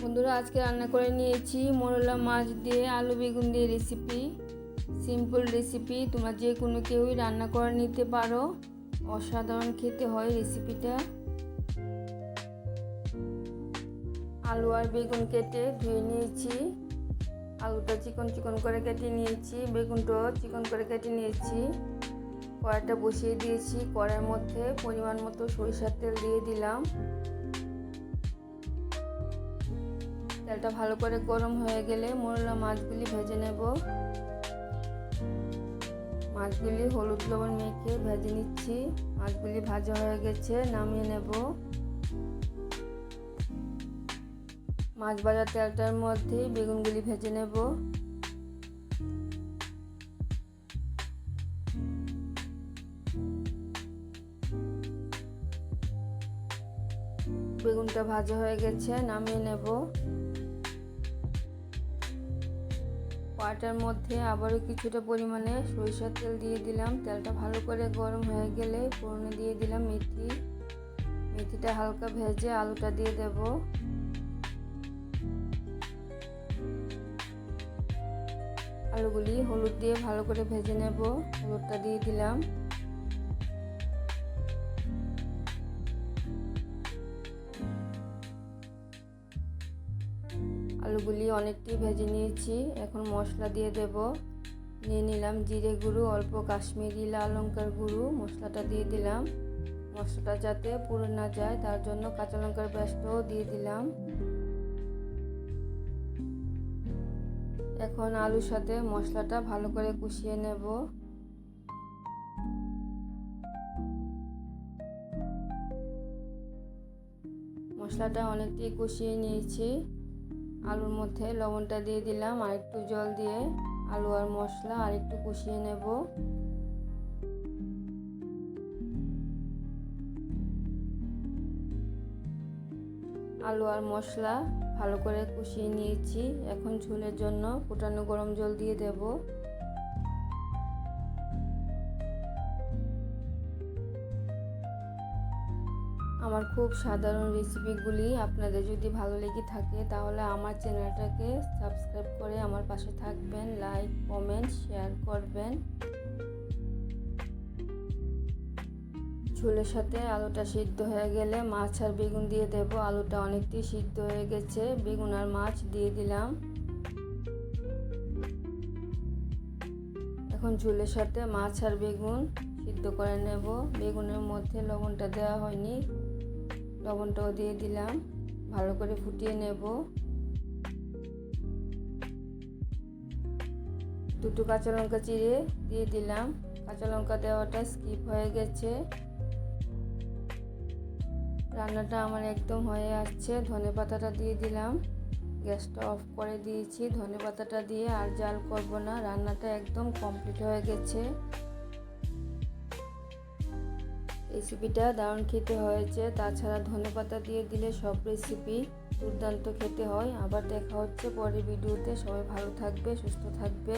বন্ধুরা, আজকে রান্না করে নিয়েছি মোরলা মাছ দিয়ে আলু বেগুন দিয়ে রেসিপি সিম্পল রেসিপি তোমরা যে কোনো কেউই রান্না করে নিতে পারো। অসাধারণ খেতে হয় রেসিপিটা আলু আর বেগুন কেটে ধুয়ে নিয়েছি। আলুটা চিকন চিকন করে কেটে নিয়েছি বেগুনটাও চিকন করে কেটে নিয়েছি। কড়াইটা বসিয়ে দিয়েছি, কড়াইয়ের মধ্যে পরিমাণ মতো সরিষার তেল দিয়ে দিলাম। তেলটা ভালো করে গরম হয়ে গেলে মোরলা মাছগুলি ভেজে নেব। মাছগুলি হলুদ লবণ মেখে ভেজে নিচ্ছি। মাছগুলি ভাজা হয়ে গেছে, নামিয়ে নেব। মাছ ভাজা তেলটার মধ্যে বেগুনগুলি ভেজে নেব। বেগুনটা ভাজা হয়ে গেছে, নামিয়ে নেব। কড়াটার মধ্যে আবারও কিছুটা পরিমাণে সরিষার তেল দিয়ে দিলাম। তেলটা ভালো করে গরম হয়ে গেলে পুরনো দিয়ে দিলাম মেথি। মেথিটা হালকা ভেজে আলুটা দিয়ে দেব। আলুগুলি হলুদ দিয়ে ভালো করে ভেজে নেব। হলুদটা দিয়ে দিলাম। আলুগুলি অনেকটি ভেজে নিয়েছি। এখন মশলা দিয়ে দেব। নিয়ে নিলাম জিরে গুঁড়ো, অল্প কাশ্মীরি লাল লঙ্কার গুঁড়ো, মশলাটা দিয়ে দিলাম। মশলাটা যাতে পুড়ে না যায়, তার জন্য কাঁচা লঙ্কার পেস্টও দিয়ে দিলাম। এখন আলুর সাথে মশলাটা ভালো করে কষিয়ে নেব। মশলাটা অনেকটি কষিয়ে নিয়েছি। আলুর মধ্যে লবণটা দিয়ে দিলাম, আর একটু জল দিয়ে আলু আর মশলা আর একটু কষিয়ে নেব। আলু আর মশলা ভালো করে কষিয়ে নিয়েছি, এখন ঝোলের জন্য ফুটানো গরম জল দিয়ে দেব। আমার খুব সাধারণ রেসিপিগুলি আপনাদের যদি ভালো লেগে থাকে, তাহলে আমার চ্যানেলটাকে সাবস্ক্রাইব করে আমার পাশে থাকবেন লাইক কমেন্ট শেয়ার করবেন। ঝোলের সাথে আলুটা সিদ্ধ হয়ে গেলে মাছ আর বেগুন দিয়ে দেব। আলুটা অনেকটাই সিদ্ধ হয়ে গেছে, বেগুন আর মাছ দিয়ে দিলাম। এখন ঝোলের সাথে মাছ আর বেগুন সিদ্ধ করে নেব। বেগুনের মধ্যে লবণটা দেওয়া হয়নি। লবণটাও দিয়ে দিলাম। ভালো করে ফুটিয়ে নেব। দুটো কাঁচা লঙ্কা চিড়ে দিয়ে দিলাম। কাঁচা লঙ্কা দেওয়াটা স্কিপ হয়ে গেছে। রান্নাটা আমার একদম হয়ে আসছে। ধনে পাতাটা দিয়ে দিলাম। গ্যাসটা অফ করে দিয়েছি। ধনে পাতাটা দিয়ে আর জাল করব না। রান্নাটা একদম কমপ্লিট হয়ে গেছে। রেসিপিটা দারুণ খেতে হয়েছে। তাছাড়া ধনে পাতা দিয়ে দিলে সব রেসিপি দুর্দান্ত খেতে হয়। আবার দেখা হচ্ছে পরের ভিডিওতে। সবাই ভালো থাকবে, সুস্থ থাকবে।